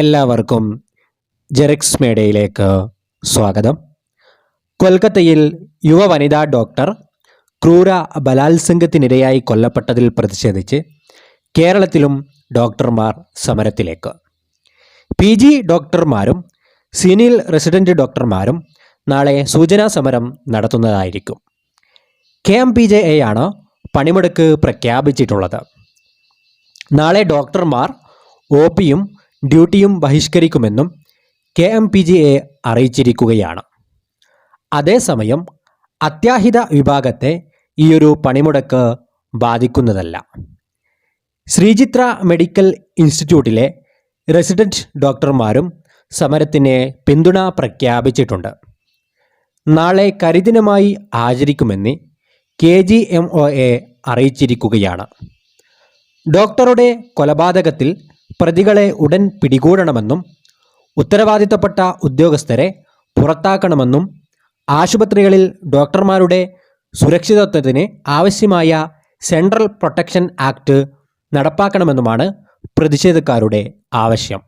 എല്ലാവർക്കും ജെറിക്സ് മേഡയിലേക്ക് സ്വാഗതം. കൊൽക്കത്തയിൽ യുവ വനിതാ ഡോക്ടർ ക്രൂര ബലാത്സംഗത്തിനിരയായി കൊല്ലപ്പെട്ടതിൽ പ്രതിഷേധിച്ച് കേരളത്തിലും ഡോക്ടർമാർ സമരത്തിലേക്ക്. പി ജി ഡോക്ടർമാരും സീനിയർ റെസിഡന്റ് ഡോക്ടർമാരും നാളെ സൂചനാ സമരം നടത്തുന്നതായിരിക്കും. K M P J A ആണ് പണിമുടക്ക് പ്രഖ്യാപിച്ചിട്ടുള്ളത്. നാളെ ഡോക്ടർമാർ ഒ പിയും ഡ്യൂട്ടിയും ബഹിഷ്കരിക്കുമെന്നും K M P G A അറിയിച്ചിരിക്കുകയാണ്. അതേസമയം അത്യാഹിത വിഭാഗത്തെ ഈയൊരു പണിമുടക്ക് ബാധിക്കുന്നതല്ല. ശ്രീചിത്ര മെഡിക്കൽ ഇൻസ്റ്റിറ്റ്യൂട്ടിലെ റെസിഡന്റ് ഡോക്ടർമാരും സമരത്തിന് പിന്തുണ പ്രഖ്യാപിച്ചിട്ടുണ്ട്. നാളെ കരിദിനമായി ആചരിക്കുമെന്ന് K G M O A അറിയിച്ചിരിക്കുകയാണ്. ഡോക്ടറുടെ കൊലപാതകത്തിൽ പ്രതികളെ ഉടൻ പിടികൂടണമെന്നും ഉത്തരവാദിത്തപ്പെട്ട ഉദ്യോഗസ്ഥരെ പുറത്താക്കണമെന്നും ആശുപത്രികളിൽ ഡോക്ടർമാരുടെ സുരക്ഷിതത്വത്തിന് ആവശ്യമായ സെൻട്രൽ പ്രൊട്ടക്ഷൻ ആക്ട് നടപ്പാക്കണമെന്നുമാണ് പ്രതിഷേധക്കാരുടെ ആവശ്യം.